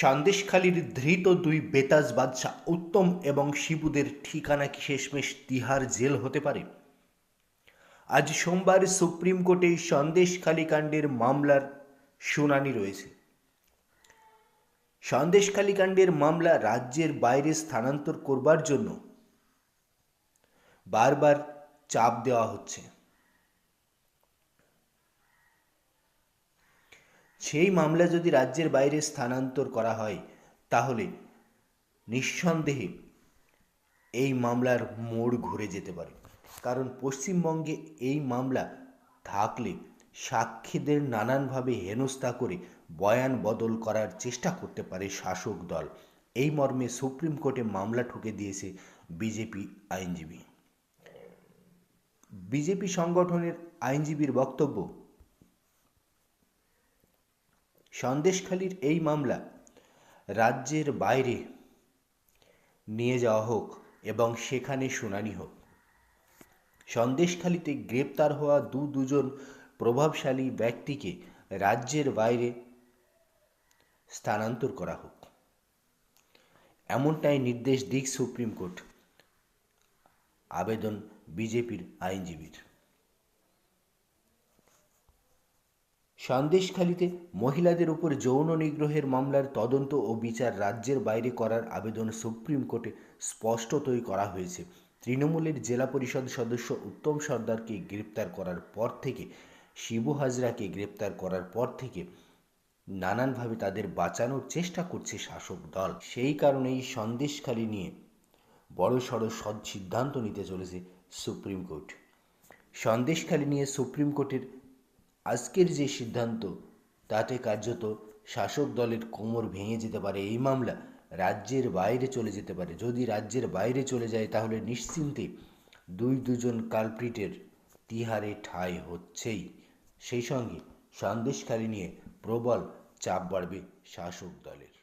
সন্দেশখালীর ধৃত দুই বেতাজ বাদশাহ উত্তম এবং শিবুদের ঠিকানা কি শেষমেশ তিহার জেল হতে পারে? আজ সোমবার সুপ্রিম কোর্টে সন্দেশখালী কাণ্ডের মামলার শুনানি রয়েছে। সন্দেশখালী কাণ্ডের মামলা রাজ্যের বাইরে স্থানান্তর করবার জন্য বারবার চাপ দেওয়া হচ্ছে। সেই মামলা যদি রাজ্যের বাইরে স্থানান্তর করা হয়, তাহলে নিঃসন্দেহে এই মামলার মোড় ঘুরে যেতে পারে। কারণ পশ্চিমবঙ্গে এই মামলা থাকলে সাক্ষীদের নানানভাবে হেনস্থা করে বয়ান বদল করার চেষ্টা করতে পারে শাসক দল। এই মর্মে সুপ্রিম কোর্টে মামলা ঠুকে দিয়েছে বিজেপি আইনজীবী। বিজেপি সংগঠনের আইনজীবীর বক্তব্য সন্দেশখালীর এই মামলা রাজ্যের বাইরে নিয়ে যাওয়া হোক এবং সেখানে শুনানি হোক। সন্দেশখালীতে গ্রেপ্তার হওয়া দু দুজন প্রভাবশালী ব্যক্তিকে রাজ্যের বাইরে স্থানান্তর করা হোক। এমনটাই নির্দেশ দিক সুপ্রিম কোর্ট। আবেদন বিজেপির আইনজীবীর। সন্দেশখালীতে মহিলাদের উপর যৌন নিগ্রহের মামলার তদন্ত ও বিচার রাজ্যের বাইরে করার আবেদন সুপ্রিম কোর্টে স্পষ্টতই করা হয়েছে। তৃণমূলের জেলা পরিষদ সদস্য উত্তম সর্দারকে গ্রেপ্তার করার পর থেকে, শিবু হাজরাকে গ্রেপ্তার করার পর থেকে নানানভাবে তাদের বাঁচানোর চেষ্টা করছে শাসক দল। সেই কারণেই সন্দেশখালী নিয়ে বড় সড় সদ সিদ্ধান্ত নিতে চলেছে সুপ্রিম কোর্ট। সন্দেশখালী নিয়ে সুপ্রিম কোর্টের আজকের যে সিদ্ধান্ত, তাতে কার্যত শাসক দলের কোমর ভেঙে যেতে পারে এই মামলা রাজ্যের বাইরে চলে যেতে পারে। যদি রাজ্যের বাইরে চলে যায়, তাহলে নিশ্চিন্তে দুই দুজন কালপ্রিটের তিহারে ঠাঁই হচ্ছেই। সেই সঙ্গে সন্দেশকারী নিয়ে প্রবল চাপ বাড়বে শাসক দলের।